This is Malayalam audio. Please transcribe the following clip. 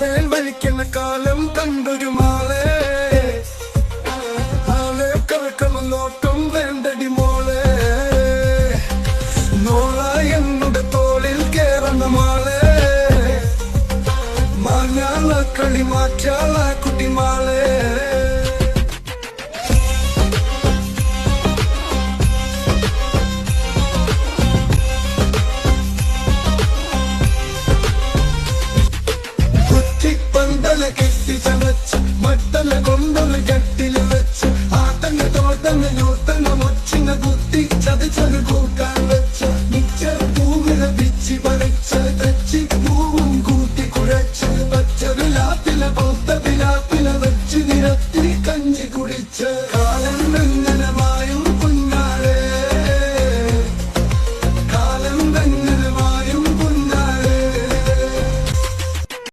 താരേൽ വലിക്കുന്ന കാലം കണ്ടൊരു മാളെ. ആളെ കറക്കണം നോട്ടം വേണ്ടടി മോളെ. നോള എന്നുടെ തോളിൽ കേറുന്ന മാളെ. മാഞ്ഞാള കളി മാറ്റാള കുട്ടി മാളെ. തങ്ങ യോത്തങ്ങ മൊച്ചിങ്ങ കുത്തി ചതിച്ചത് കൂട്ടാൻ വെച്ച മിച്ച പൂവിള പിച്ചി പറിച്ച തച്ചി പൂവും കൂട്ടി കുഴച്ച പച്ച വിലാപ്പില പൗത്ത വിലാപ്പില വെച്ച് നിരത്തി കഞ്ചി കുടിച്ച.